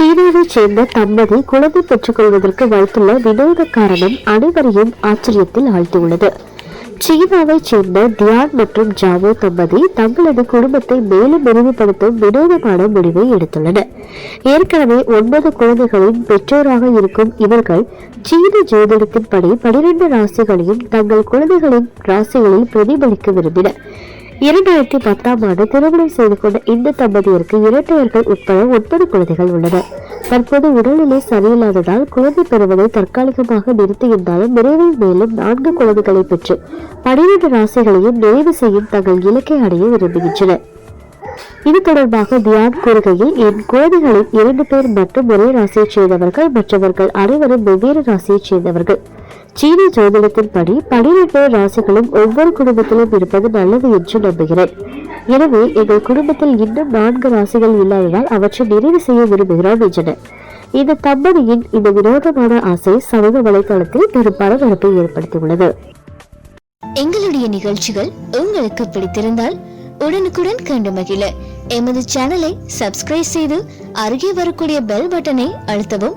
சீனாவைச் சேர்ந்த தம்பதி குழந்தை பெற்றுக் கொள்வதற்கு வைத்துள்ள வினோத காரணம் அனைவரையும் ஆச்சரியத்தில் ஆழ்த்தியுள்ளது. சீனாவைச் சேர்ந்த தியான் மற்றும் ஜாவோ தம்பதி தங்களது குடும்பத்தை மேலும் விரிவுபடுத்தும் வினோதமான முடிவை எடுத்துள்ளனர். ஏற்கனவே ஒன்பது குழந்தைகளின் பெற்றோராக இருக்கும் இவர்கள் சீன ஜோதிடத்தின்படி பனிரெண்டு ராசிகளையும் தங்கள் குழந்தைகளின் ராசிகளில் பிரதிபலிக்க விரும்பினர். இரண்டாயிரத்தி பத்தாம் ஆண்டு திருமணம் செய்து கொண்ட இந்த தம்பதியருக்கு இரட்டையர்கள் உட்பட ஒன்பது குழந்தைகள் உள்ளன. தற்போது உடல்நிலை சரியில்லாததால் குழந்தை பெறுவதை தற்காலிகமாக நிறுத்தியிருந்தாலும் விரைவில் மேலும் நான்கு குழந்தைகளை பெற்று பனிரெண்டு ராசிகளையும் நிறைவு செய்யும் தங்கள் இலக்கை அடைய விரும்புகின்றனர் இது தொடர்பாக தியான் கூறுகையில் என் குழந்தைகளில் இரண்டு பேர் மட்டும் ஒரே ராசியைச் சேர்ந்தவர்கள் மற்றவர்கள் அனைவரும் வெவ்வேறு ராசியைச் சேர்ந்தவர்கள். சீன ஜோதிடத்தின்படி பனிரெண்டு ராசிகளும் ஒவ்வொரு குடும்பத்திலும் இருப்பது நல்லது என்று நம்புகிறேன். எனவே எங்கள் குடும்பத்தில் இன்னும் நான்கு ராசிகள் இல்லாததால் அவற்றை நிறைவு செய்ய விரும்புகிறோம் என்றனர். இந்த தம்பதியின் இந்த வினோதமான ஆசை சமூக வலைதளத்தில் பெரும் பரபரப்பை ஏற்படுத்தியுள்ளது. எங்களுடைய நிகழ்ச்சிகள் உங்களுக்கு பிடித்திருந்தால் உடனுக்குடன் கண்டு மகிழ. எமது சேனலை சப்ஸ்கிரைப் செய்து அருகே வரக்கூடிய பெல் பட்டனை அழுத்தவும்